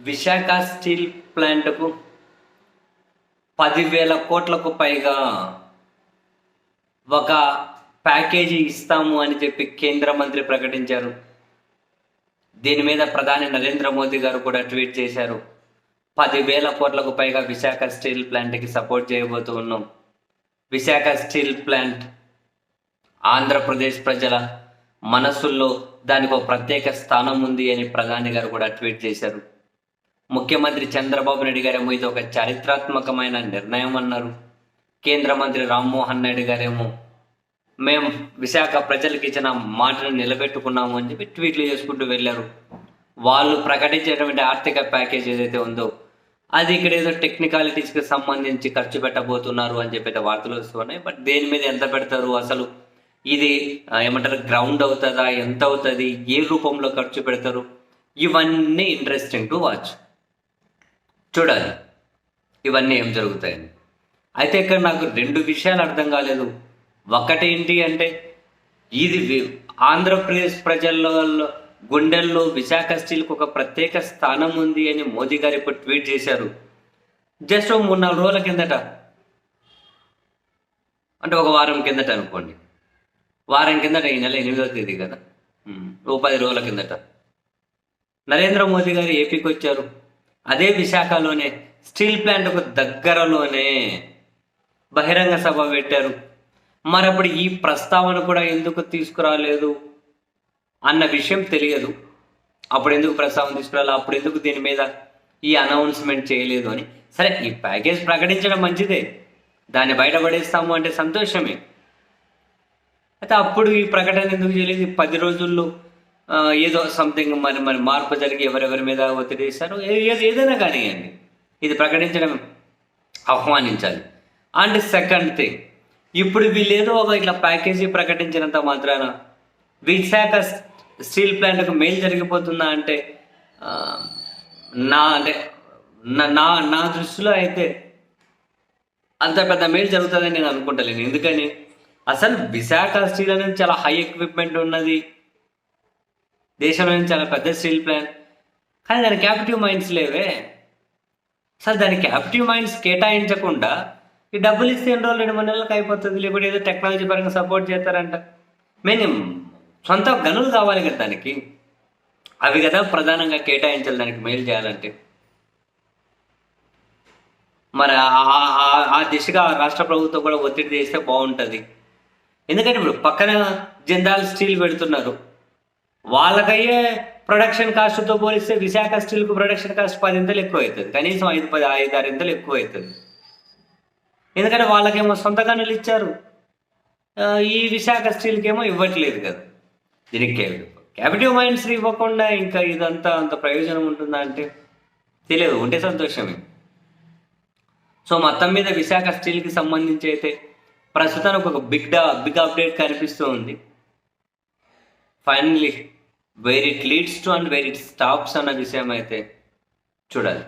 Visakha steel ప్లాంట్కు పదివేల కోట్లకు పైగా ఒక ప్యాకేజీ ఇస్తాము అని చెప్పి కేంద్ర మంత్రి ప్రకటించారు. దీని మీద ప్రధాని నరేంద్ర మోదీ గారు కూడా ట్వీట్ చేశారు. పదివేల కోట్లకు పైగా విశాఖ స్టీల్ ప్లాంట్కి సపోర్ట్ చేయబోతూ ఉన్నాం. విశాఖ స్టీల్ ప్లాంట్ ఆంధ్రప్రదేశ్ ప్రజల మనసుల్లో దానికి ఒక ప్రత్యేక స్థానం ఉంది అని ప్రధాని గారు కూడా ట్వీట్ చేశారు. ముఖ్యమంత్రి చంద్రబాబు నాయుడు గారేమో ఇది ఒక చారిత్రాత్మకమైన నిర్ణయం అన్నారు. కేంద్ర మంత్రి రామ్మోహన్ నాయుడు గారేమో మేము విశాఖ ప్రజలకు ఇచ్చిన మాటను నిలబెట్టుకున్నాము అని చెప్పి ట్వీట్లు చేసుకుంటూ వెళ్ళారు. వాళ్ళు ప్రకటించేటువంటి ఆర్థిక ప్యాకేజ్ ఏదైతే ఉందో అది ఇక్కడ ఏదో టెక్నికాలిటీస్కి సంబంధించి ఖర్చు పెట్టబోతున్నారు అని చెప్పి వార్తలు వస్తున్నాయి బట్ దేని మీద ఎంత పెడతారు అసలు? ఇది ఏమంటారు గ్రౌండ్ అవుతుందా? ఎంత అవుతుంది? ఏ రూపంలో ఖర్చు పెడతారు? ఇవన్నీ ఇంట్రెస్టింగ్ టు వాచ్ చూడాలి. ఇవన్నీ ఏం జరుగుతాయని. అయితే ఇక్కడ నాకు రెండు విషయాలు అర్థం కాలేదు. ఒకటేంటి అంటే ఇది వి- ఆంధ్రప్రదేశ్ ప్రజల్లో గుండెల్లో విశాఖ స్టీల్కి ఒక ప్రత్యేక స్థానం ఉంది అని మోదీ గారు ఇప్పుడు ట్వీట్ చేశారు. జస్ట్ మూడు నాలుగు రోజుల కిందట. అంటే ఒక వారం కిందట అనుకోండి. వారం కిందట ఈ నెల ఎనిమిదవ తేదీ కదా. ఓ పది రోజుల కిందట. నరేంద్ర మోదీ గారు ఏపీకి వచ్చారు. అదే విశాఖలోనే స్టీల్ ప్లాంట్కు దగ్గరలోనే బహిరంగ సభ పెట్టారు. మరి అప్పుడు ఈ ప్రస్తావన కూడా ఎందుకు తీసుకురాలేదు అన్న విషయం తెలియదు. అప్పుడు ఎందుకు ప్రస్తావన తీసుకురాలి? అప్పుడు ఎందుకు దీని మీద ఈ అనౌన్స్మెంట్ చేయలేదు అని. సరే ఈ ప్యాకేజ్ ప్రకటించడం మంచిదే. దాన్ని బయటపడేస్తాము అంటే సంతోషమే. అయితే అప్పుడు ఈ ప్రకటన ఎందుకు చేయలేదు? ఈ పది రోజుల్లో ఏదో సంథింగ్ మరి మరి మార్పు జరిగి ఎవరెవరి మీద ఒత్తిడి చేశారో ఏదైనా కానివ్వండి. ఇది ప్రకటించడం ఆహ్వానించాలి. అండ్ సెకండ్ థింగ్ ఇప్పుడు వీళ్ళేదో ఏదో ఒక ఇట్లా ప్యాకేజీ ప్రకటించినంత మాత్రాన విశాఖ స్టీల్ ప్లాంట్కు మేలు జరిగిపోతుందా అంటే నా అంటే నా- నా నా దృష్టిలో అయితే అంత పెద్ద మేలు జరుగుతుందని నేను అనుకుంటలేను. ఎందుకని? అసలు విశాఖ స్టీల్ అనేది చాలా హై ఎక్విప్మెంట్ ఉన్నది. దేశంలోనే చాలా పెద్ద స్టీల్ ప్లాంట్. కానీ దాని క్యాపిటివ్ మైండ్స్ లేవే. సార్ దాని క్యాపిటివ్ మైండ్స్ కేటాయించకుండా ఈ డబ్బులు ఇస్తే ఎన్ని రోజులు రెండు మూడు నెలలకు అయిపోతుంది లేకపోతే ఏదో టెక్నాలజీ పరంగా సపోర్ట్ చేస్తారంట. మెయిన్ సొంత గనులు కావాలి కదా దానికి. అవి కదా ప్రధానంగా కేటాయించాలి దానికి మెయిల్ చేయాలంటే. మరి ఆ- ఆ- ఆ దిశగా రాష్ట్ర ప్రభుత్వం కూడా ఒత్తిడి చేస్తే బాగుంటుంది. ఎందుకంటే ఇప్పుడు పక్కన జిందాల్ స్టీల్ పెడుతున్నారు. వాళ్ళకయ్యే ప్రొడక్షన్ కాస్ట్తో పోలిస్తే విశాఖ స్టీల్కు ప్రొడక్షన్ కాస్ట్ పదింతలు ఎక్కువ అవుతుంది కనీసం ఐదు పది ఐదు ఆరింతలు ఎక్కువ అవుతుంది ఎందుకంటే వాళ్ళకేమో సొంత గనులు ఇచ్చారు. ఈ విశాఖ స్టీల్కేమో ఇవ్వట్లేదు కదా. దీనికి క్యాపిటివ్ మైండ్స్ ఇవ్వకుండా ఇంకా ఇదంతా అంత ప్రయోజనం ఉంటుందా అంటే తెలియదు. ఉంటే సంతోషమే. సో మొత్తం మీద విశాఖ స్టీల్కి సంబంధించి అయితే ప్రస్తుతానికి ఒక బిగ్ డా బిగ్ అప్డేట్ కనిపిస్తూ ఉంది. Finally where it leads to and where it stops అన్న విషయం అయితే చూడాలి.